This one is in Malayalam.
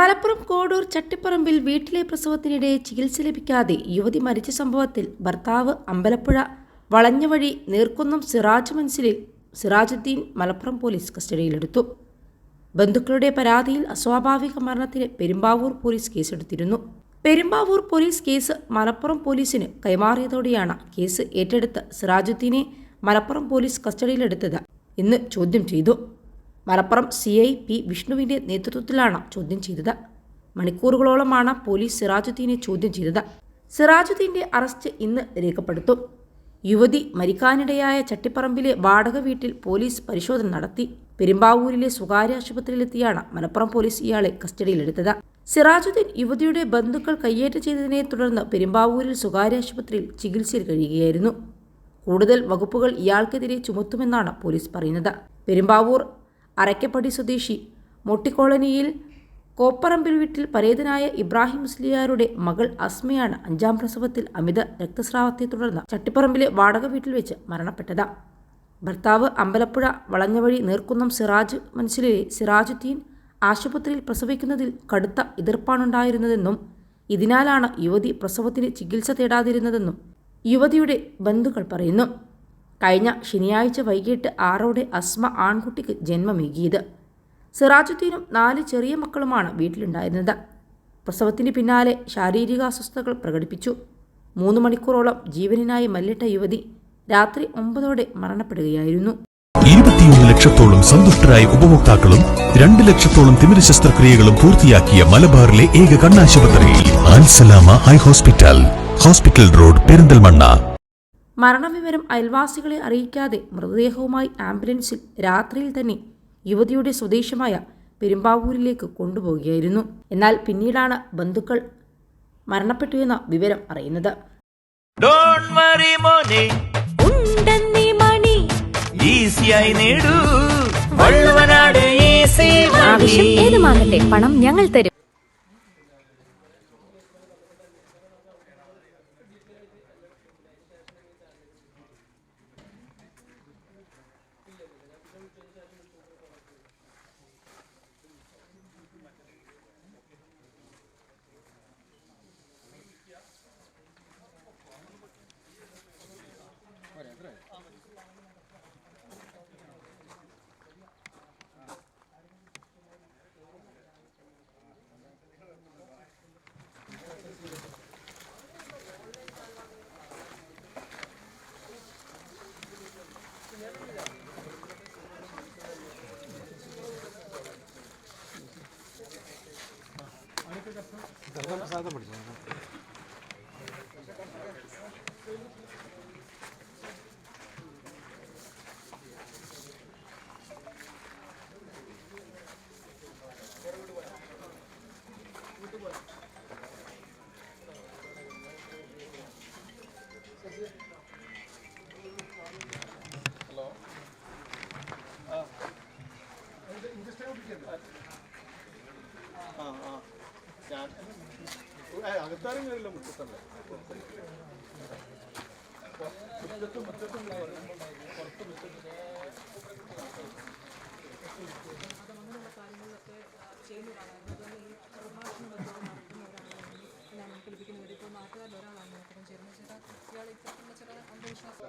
മലപ്പുറം കോടൂർ ചട്ടിപ്പറമ്പിൽ വീട്ടിലെ പ്രസവത്തിനിടെ ചികിത്സ ലഭിക്കാതെ യുവതി മരിച്ച സംഭവത്തിൽ ഭർത്താവ് അമ്പലപ്പുഴ വളഞ്ഞവഴി നീർക്കുന്നം സിറാജ് മൻസിലിൽ സിറാജുദ്ദീൻ മലപ്പുറം പോലീസ് കസ്റ്റഡിയിലെടുത്തു. ബന്ധുക്കളുടെ പരാതിയിൽ അസ്വാഭാവിക മരണത്തിന് പെരുമ്പാവൂർ പോലീസ് കേസെടുത്തിരുന്നു. പെരുമ്പാവൂർ പോലീസ് കേസ് മലപ്പുറം പോലീസിന് കൈമാറിയതോടെയാണ് കേസ് ഏറ്റെടുത്ത് സിറാജുദ്ദീനെ മലപ്പുറം പോലീസ് കസ്റ്റഡിയിലെടുത്തത് ഇന്ന് ചോദ്യം ചെയ്തു. മലപ്പുറം സി ഐ പി വിഷ്ണുവിന്റെ നേതൃത്വത്തിലാണ് ചോദ്യം ചെയ്തത്. മണിക്കൂറുകളോളമാണ് പോലീസ് സിറാജുദ്ദീനെ ചോദ്യം ചെയ്തത്. സിറാജുദ്ദീന്റെ അറസ്റ്റ് ഇന്ന് രേഖപ്പെടുത്തും. യുവതി മരിക്കാനിടയായ ചട്ടിപ്പറമ്പിലെ വാടക വീട്ടിൽ പോലീസ് പരിശോധന നടത്തി. പെരുമ്പാവൂരിലെ സ്വകാര്യ ആശുപത്രിയിലെത്തിയാണ് മലപ്പുറം പോലീസ് ഇയാളെ കസ്റ്റഡിയിലെടുത്തത്. സിറാജുദ്ദീൻ യുവതിയുടെ ബന്ധുക്കൾ കയ്യേറ്റം ചെയ്തതിനെ തുടർന്ന് പെരുമ്പാവൂരിൽ സ്വകാര്യ ആശുപത്രിയിൽ ചികിത്സയിൽ കഴിയുകയായിരുന്നു. കൂടുതൽ വകുപ്പുകൾ ഇയാൾക്കെതിരെ ചുമത്തുമെന്നാണ് പോലീസ് പറയുന്നത്. പെരുമ്പാവൂർ അരക്കപ്പടി സ്വദേശി. മൊട്ടിക്കോളനിയിൽ കോപ്പറമ്പിൽ വീട്ടിൽ പരേതനായ ഇബ്രാഹിം മുസ്ലിയാരുടെ മകൾ അസ്മയാണ് അഞ്ചാം പ്രസവത്തിൽ അമിത രക്തസ്രാവത്തെ തുടർന്ന് ചട്ടിപ്പറമ്പിലെ വാടക വീട്ടിൽ വെച്ച് മരണപ്പെട്ടത്. ഭർത്താവ് അമ്പലപ്പുഴ വളഞ്ഞവഴി നീർക്കുന്നം സിറാജ് മനസ്സിലെ സിറാജുദ്ദീൻ ആശുപത്രിയിൽ പ്രസവിക്കുന്നതിൽ കടുത്ത എതിർപ്പാണുണ്ടായിരുന്നതെന്നും ഇതിനാലാണ് യുവതി പ്രസവത്തിന് ചികിത്സ തേടാതിരുന്നതെന്നും യുവതിയുടെ ബന്ധുക്കൾ പറയുന്നു. കഴിഞ്ഞ ശനിയാഴ്ച വൈകിട്ട് ആറോടെ അസ്മ ആൺകുട്ടിക്ക് ജന്മമേകിയത്. സിറാജുദ്ദീനും നാല് ചെറിയ മക്കളുമാണ് വീട്ടിലുണ്ടായിരുന്നത്. പ്രസവത്തിന് പിന്നാലെ ശാരീരിക അസ്വസ്ഥതകൾ പ്രകടിപ്പിച്ചു. മൂന്ന് മണിക്കൂറോളം ജീവനിനായി മല്ലിട്ട യുവതി രാത്രി ഒമ്പതോടെ മരണപ്പെടുകയായിരുന്നു. ഇരുപത്തിയൊന്ന് ലക്ഷത്തോളം സന്തുഷ്ടരായ ഉപഭോക്താക്കളും രണ്ട് ലക്ഷത്തോളം തിമിര ശസ്ത്രക്രിയകളും പൂർത്തിയാക്കിയ മലബാറിലെ ഏക കണ്ണാശുപത്രി eye hospital hospital road Perinthalmanna. മരണവിവരം അയൽവാസികളെ അറിയിക്കാതെ മൃതദേഹവുമായി ആംബുലൻസിൽ രാത്രിയിൽ തന്നെ യുവതിയുടെ സ്വദേശമായ പെരുമ്പാവൂരിലേക്ക് കൊണ്ടുപോവുകയായിരുന്നു. എന്നാൽ പിന്നീടാണ് ബന്ധുക്കൾ മരണപ്പെട്ടു എന്ന വിവരം അറിയുന്നത്. Thank you. vamos a അകത്താരും കയറില്ല മുറ്റത്തല്ല മുറ്റത്തും മുറ്റത്തും പുറത്ത് മുറ്റത്ത് അങ്ങനെയുള്ള കാര്യങ്ങളിലൊക്കെ ചെയ്യുന്നതാണ് അതുപോലെ ഈ പ്രഭാഷണം ഞാൻ പഠിപ്പിക്കാൻ വേണ്ടി ഇപ്പോൾ നാട്ടുകാരിൽ ഒരാളാണ് നോക്കണം ചേരുന്നത് ചേട്ടാ ഇയാൾ ഇത്തരത്തിലുള്ള ചില അന്ധവിശ്വാസം